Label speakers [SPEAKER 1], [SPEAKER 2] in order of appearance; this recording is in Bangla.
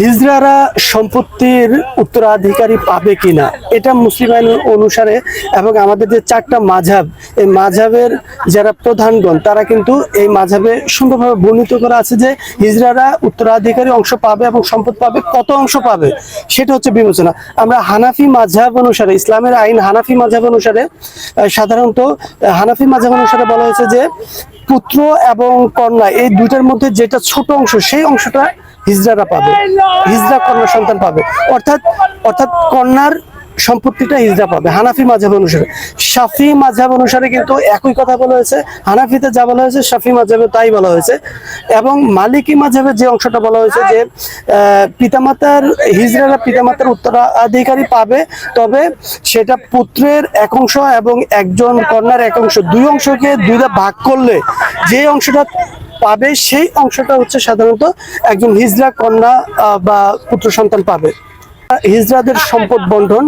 [SPEAKER 1] হিজড়ারা সম্পত্তির উত্তরাধিকারী পাবে কিনা, এটা মুসলিম আইন অনুসারে এবং আমাদের যে চারটা মাঝাব এই মাঝাবের যারা প্রধানগণ, তারা কিন্তু এই মাঝাবে সুন্দরভাবে বর্ণিত করা আছে যে হিজড়ারা উত্তরাধিকারী অংশ পাবে এবং সম্পদ পাবে, কত অংশ পাবে, সেটা হচ্ছে বিবেচনা। আমরা হানাফি মাঝাব অনুসারে, ইসলামের আইন হানাফি মাঝাব অনুসারে সাধারণত হানাফি মাঝাব অনুসারে বলা হয়েছে যে পুত্র এবং কন্যা, এই দুইটার মধ্যে যেটা ছোট অংশ, সেই অংশটা হিজড়ারা পাবে। হিজড়া কন্যা সন্তান পাবে। অর্থাৎ অর্থাৎ কন্যার সম্পত্তিটা হিজড়া পাবে। হানাফি মাঝাব অনুসারে। শাফি মাঝাব অনুসারে কিন্তু একই কথা বলা হয়েছে। হানাফিতে যা বলা হয়েছে শাফি মাঝাবে তাই বলা হয়েছে। এবং মালিকি মাঝাবে যে অংশটা বলা হয়েছে যে পিতামাতার হিজড়ারা পিতামাতার উত্তরাধিকারী পাবে। তবে সেটা পুত্রের এক অংশ এবং একজন কন্যার এক অংশ। দুই অংশকে দুইটা ভাগ করলে যে অংশটা পাবে, সেই অংশটা হচ্ছে সাধারণত একজন হিজরা কন্যা বা পুত্র সন্তান পাবে। হিজরাদের সম্পদ বন্টন।